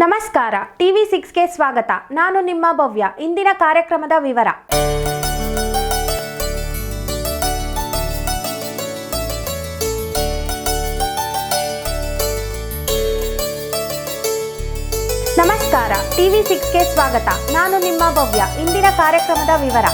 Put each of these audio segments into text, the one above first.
ನಮಸ್ಕಾರ, ಟಿವಿ ಸಿಕ್ಸ್ಗೆ ಸ್ವಾಗತ. ನಾನು ನಿಮ್ಮ ಭವ್ಯ. ಇಂದಿನ ಕಾರ್ಯಕ್ರಮದ ವಿವರ. ನಮಸ್ಕಾರ, ಟಿವಿ ಸಿಕ್ಸ್ಗೆ ಸ್ವಾಗತ. ನಾನು ನಿಮ್ಮ ಭವ್ಯ. ಇಂದಿನ ಕಾರ್ಯಕ್ರಮದ ವಿವರ.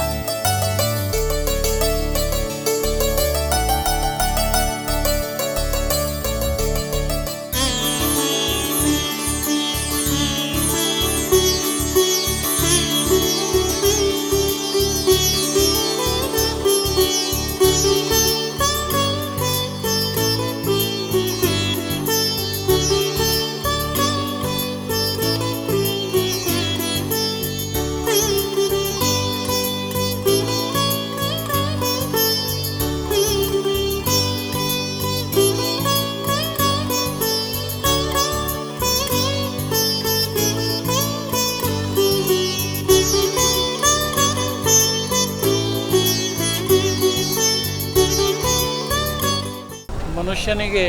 ಮನುಷ್ಯನಿಗೆ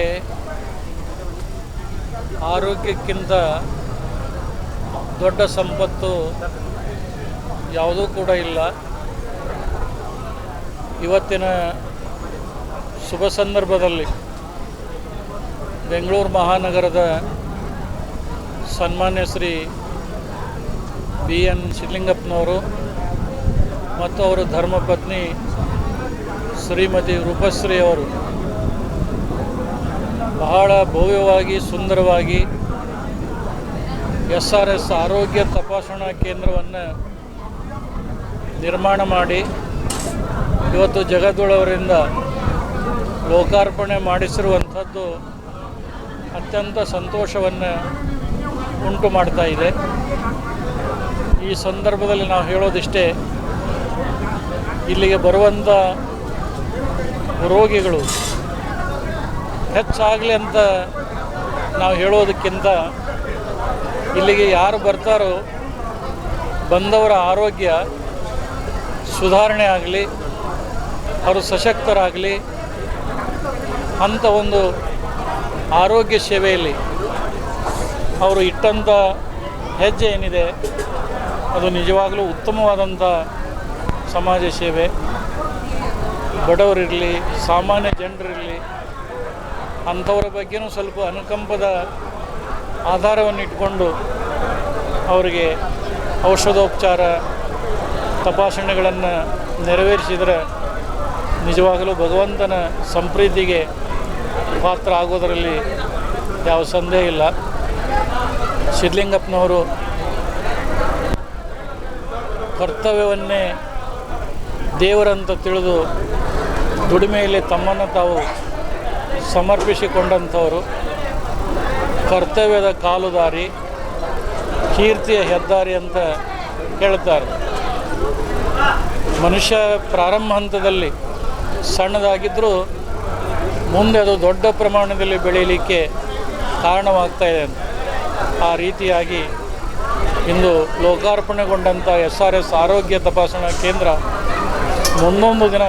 ಆರೋಗ್ಯಕ್ಕಿಂತ ದೊಡ್ಡ ಸಂಪತ್ತು ಯಾವುದೂ ಕೂಡ ಇಲ್ಲ. ಇವತ್ತಿನ ಶುಭ ಸಂದರ್ಭದಲ್ಲಿ ಬೆಂಗಳೂರು ಮಹಾನಗರದ ಸನ್ಮಾನ್ಯ ಶ್ರೀ ಬಿ ಎನ್ ಶಿಲಿಂಗಪ್ಪನವರು ಮತ್ತು ಅವರ ಧರ್ಮಪತ್ನಿ ಶ್ರೀಮತಿ ರೂಪಶ್ರೀ ಅವರು ಬಹಳ ಭವ್ಯವಾಗಿ, ಸುಂದರವಾಗಿ ಎಸ್ ಆರ್ ಎಸ್ ಆರೋಗ್ಯ ತಪಾಸಣಾ ಕೇಂದ್ರವನ್ನು ನಿರ್ಮಾಣ ಮಾಡಿ ಇವತ್ತು ಜಗದೊಳವರಿಂದ ಲೋಕಾರ್ಪಣೆ ಮಾಡಿಸಿರುವಂಥದ್ದು ಅತ್ಯಂತ ಸಂತೋಷವನ್ನು ಉಂಟು ಮಾಡ್ತಾ ಇದೆ. ಈ ಸಂದರ್ಭದಲ್ಲಿ ನಾವು ಹೇಳೋದಿಷ್ಟೇ, ಇಲ್ಲಿಗೆ ಬರುವಂಥ ರೋಗಿಗಳು ಹೆಚ್ಚಾಗಲಿ ಅಂತ ನಾವು ಹೇಳೋದಕ್ಕಿಂತ ಇಲ್ಲಿಗೆ ಯಾರು ಬರ್ತಾರೋ ಬಂದವರ ಆರೋಗ್ಯ ಸುಧಾರಣೆ ಆಗಲಿ, ಅವರು ಸಶಕ್ತರಾಗಲಿ, ಅಂಥ ಒಂದು ಆರೋಗ್ಯ ಸೇವೆಯಲ್ಲಿ ಅವರು ಇಟ್ಟಂಥ ಹೆಜ್ಜೆ ಏನಿದೆ, ಅದು ನಿಜವಾಗಲೂ ಉತ್ತಮವಾದಂಥ ಸಮಾಜ ಸೇವೆ. ಬಡವರಿರಲಿ, ಸಾಮಾನ್ಯ ಜನರಿರಲಿ ಅಂಥವರ ಬಗ್ಗೆನೂ ಸ್ವಲ್ಪ ಅನುಕಂಪದ ಆಧಾರವನ್ನು ಇಟ್ಕೊಂಡು ಅವರಿಗೆ ಔಷಧೋಪಚಾರ ತಪಾಸಣೆಗಳನ್ನು ನೆರವೇರಿಸಿದರೆ ನಿಜವಾಗಲೂ ಭಗವಂತನ ಸಂಪ್ರೀತಿಗೆ ಪಾತ್ರ ಆಗೋದರಲ್ಲಿ ಯಾವ ಸಂದೇಹ ಇಲ್ಲ. ಸಿದ್ಲಿಂಗಪ್ಪನವರು ಕರ್ತವ್ಯವನ್ನೇ ದೇವರಂತ ತಿಳಿದು ದುಡಿಮೆಯಲ್ಲಿ ತಮ್ಮನ್ನು ತಾವು ಸಮರ್ಪಿಸಿಕೊಂಡಂಥವರು, ಕರ್ತವ್ಯದ ಕಾಲುದಾರಿ, ಕೀರ್ತಿಯ ಹೆದ್ದಾರಿ ಅಂತ ಹೇಳ್ತಾರೆ ಮನುಷ್ಯ ಪ್ರಾರಂಭ ಹಂತದಲ್ಲಿ ಸಣ್ಣದಾಗಿದ್ದರೂ ಮುಂದೆ ಅದು ದೊಡ್ಡ ಪ್ರಮಾಣದಲ್ಲಿ ಬೆಳೀಲಿಕ್ಕೆ ಕಾರಣವಾಗ್ತಾ ಇದೆ ಆ ರೀತಿಯಾಗಿ ಇಂದು ಲೋಕಾರ್ಪಣೆಗೊಂಡಂಥ ಎಸ್ ಆರ್ ಎಸ್ ಆರೋಗ್ಯ ತಪಾಸಣಾ ಕೇಂದ್ರ ಮುಂದೊಂದು ದಿನ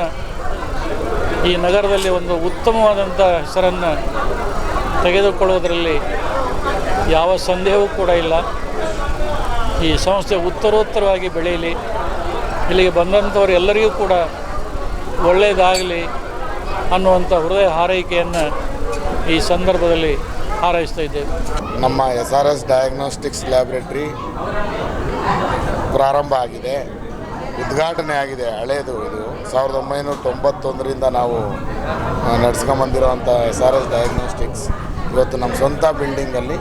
ಈ ನಗರದಲ್ಲಿ ಒಂದು ಉತ್ತಮವಾದಂಥ ಹೆಸರನ್ನು ತೆಗೆದುಕೊಳ್ಳುವುದರಲ್ಲಿ ಯಾವ ಸಂದೇಹವೂ ಕೂಡ ಇಲ್ಲ. ಈ ಸಂಸ್ಥೆ ಉತ್ತರೋತ್ತರವಾಗಿ ಬೆಳೆಯಲಿ, ಇಲ್ಲಿಗೆ ಬಂದಂಥವ್ರು ಎಲ್ಲರಿಗೂ ಕೂಡ ಒಳ್ಳೆಯದಾಗಲಿ ಅನ್ನುವಂಥ ಹೃದಯ ಹಾರೈಕೆಯನ್ನು ಈ ಸಂದರ್ಭದಲ್ಲಿ ಹಾರೈಸ್ತಾ ಇದ್ದೇವೆ. ನಮ್ಮ S R S diagnostics laboratory ಪ್ರಾರಂಭ ಆಗಿದೆ. ಉದ್ಘಾಟನೆ ಆಗಿದೆ, ಹಳೇದು ಇದು. ಸಾವಿರದ ಒಂಬೈನೂರ ತೊಂಬತ್ತೊಂದರಿಂದ ನಾವು ನಡೆಸ್ಕೊಂಬಂದಿರೋವಂಥ ಎಸ್ ಆರ್ ಎಸ್ ಡಯಾಗ್ನೋಸ್ಟಿಕ್ಸ್ ಇವತ್ತು ನಮ್ಮ ಸ್ವಂತ ಬಿಲ್ಡಿಂಗಲ್ಲಿ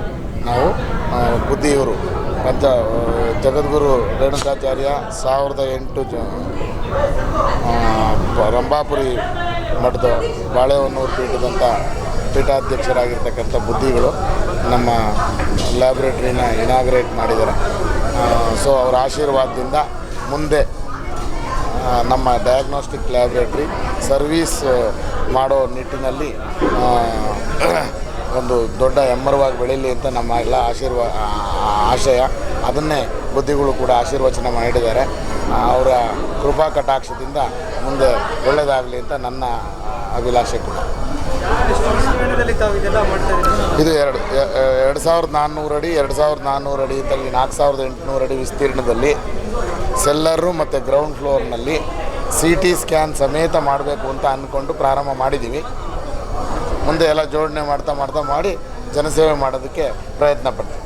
ನಾವು ಬುದ್ಧಿಯವರು, ಪಂಚ ಜಗದ್ಗುರು ರೇಣುಕಾಚಾರ್ಯ ಸಾವಿರದ ಎಂಟು ಜ ರಂಭಾಪುರಿ ಮಠದ ಬಾಳೆಹೊನ್ನೂರು ಪೀಠದಂಥ ಪೀಠಾಧ್ಯಕ್ಷರಾಗಿರ್ತಕ್ಕಂಥ ಬುದ್ಧಿಗಳು ನಮ್ಮ ಲ್ಯಾಬ್ರೇಟ್ರಿನ ಇನಾಗ್ರೇಟ್ ಮಾಡಿದ್ದಾರೆ. ಸೊ ಅವರ ಆಶೀರ್ವಾದದಿಂದ ಮುಂದೆ ನಮ್ಮ ಡಯಾಗ್ನೋಸ್ಟಿಕ್ ಲ್ಯಾಬ್ರೇಟ್ರಿ ಸರ್ವೀಸ್ ಮಾಡೋ ನಿಟ್ಟಿನಲ್ಲಿ ಒಂದು ದೊಡ್ಡ ಹೆಮ್ಮರವಾಗಿ ಬೆಳೀಲಿ ಅಂತ ನಮ್ಮ ಎಲ್ಲ ಆಶೀರ್ವಾ ಆಶಯ. ಅದನ್ನೇ ಬುದ್ಧಿಗಳು ಕೂಡ ಆಶೀರ್ವಚನ ಮಾಡಿದ್ದಾರೆ. ಅವರ ಕೃಪಾ ಕಟಾಕ್ಷದಿಂದ ಮುಂದೆ ಒಳ್ಳೆಯದಾಗಲಿ ಅಂತ ನನ್ನ ಅಭಿಲಾಷೆ ಕೂಡ. ಇದು ಎರಡು ಎರಡು ಸಾವಿರದ ನಾನ್ನೂರು ಅಡಿ, ಎರಡು ಸಾವಿರದ ನಾನ್ನೂರು ಅಡಿ ತಲ್ಲಿ ನಾಲ್ಕು ಸಾವಿರದ ಎಂಟುನೂರು ಅಡಿ ವಿಸ್ತೀರ್ಣದಲ್ಲಿ ಸೆಲ್ಲರು ಮತ್ತು ಗ್ರೌಂಡ್ ಫ್ಲೋರ್ನಲ್ಲಿ ಸಿ ಟಿ ಸ್ಕ್ಯಾನ್ ಸಮೇತ ಮಾಡಬೇಕು ಅಂತ ಅಂದ್ಕೊಂಡು ಪ್ರಾರಂಭ ಮಾಡಿದ್ದೀವಿ ಮುಂದೆ ಎಲ್ಲ ಜೋಡಣೆ ಮಾಡ್ತಾ ಮಾಡ್ತಾ ಮಾಡಿ ಜನಸೇವೆ ಮಾಡೋದಕ್ಕೆ ಪ್ರಯತ್ನ ಪಡ್ತೀವಿ.